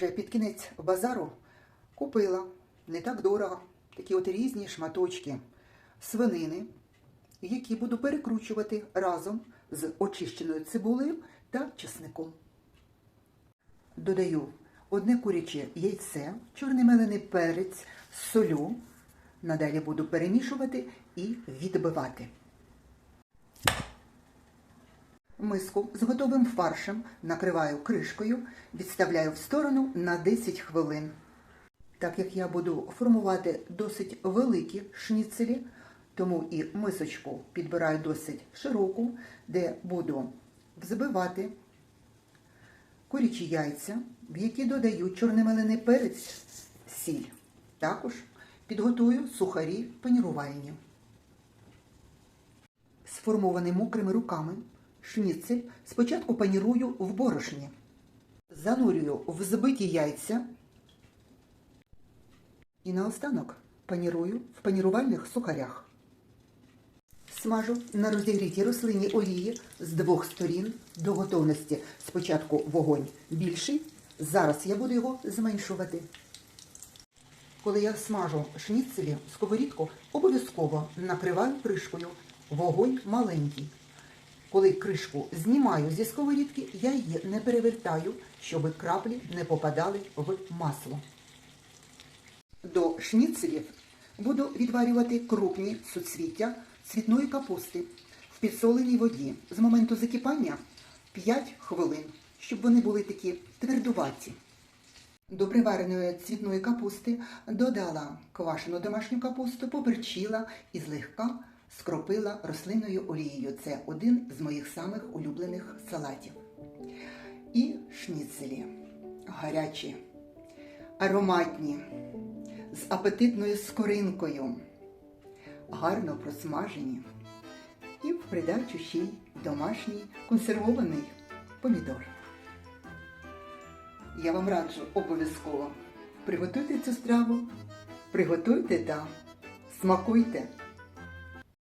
вже під кінець базару купила не так дорого такі от різні шматочки свинини, які буду перекручувати разом з очищеною цибулею та чесником. Додаю одне куряче яйце, чорний мелений перець, солю. Надалі буду перемішувати і відбивати. Миску з готовим фаршем накриваю кришкою, відставляю в сторону на 10 хвилин. Так як я буду формувати досить великі шніцелі, тому і мисочку підбираю досить широку, де буду взбивати курячі яйця, в які додаю чорномелений перець, сіль. Також підготую сухарі панірувальні. Сформований мокрими руками шніцель спочатку панірую в борошні. Занурюю в збиті яйця і наостанок панірую в панірувальних сухарях. Смажу на розігрітій рослинній олії з двох сторін до готовності. Спочатку вогонь більший, зараз я буду його зменшувати. Коли я смажу шніцелі, сковорідку обов'язково накриваю кришкою. Вогонь маленький. Коли кришку знімаю зі сковорідки, я її не перевертаю, щоб краплі не попадали в масло. До шніцелів буду відварювати крупні суцвіття цвітної капусти в підсоленій воді з моменту закипання 5 хвилин, щоб вони були такі твердуваті. До привареної цвітної капусти додала квашену домашню капусту, поперчила і злегка скропила рослинною олією. Це один з моїх самих улюблених салатів. І шніцелі гарячі, ароматні, з апетитною скоринкою, гарно просмажені. І в придачу ще й домашній консервований помідор. Я вам раджу обов'язково приготуйте цю страву, приготуйте та смакуйте.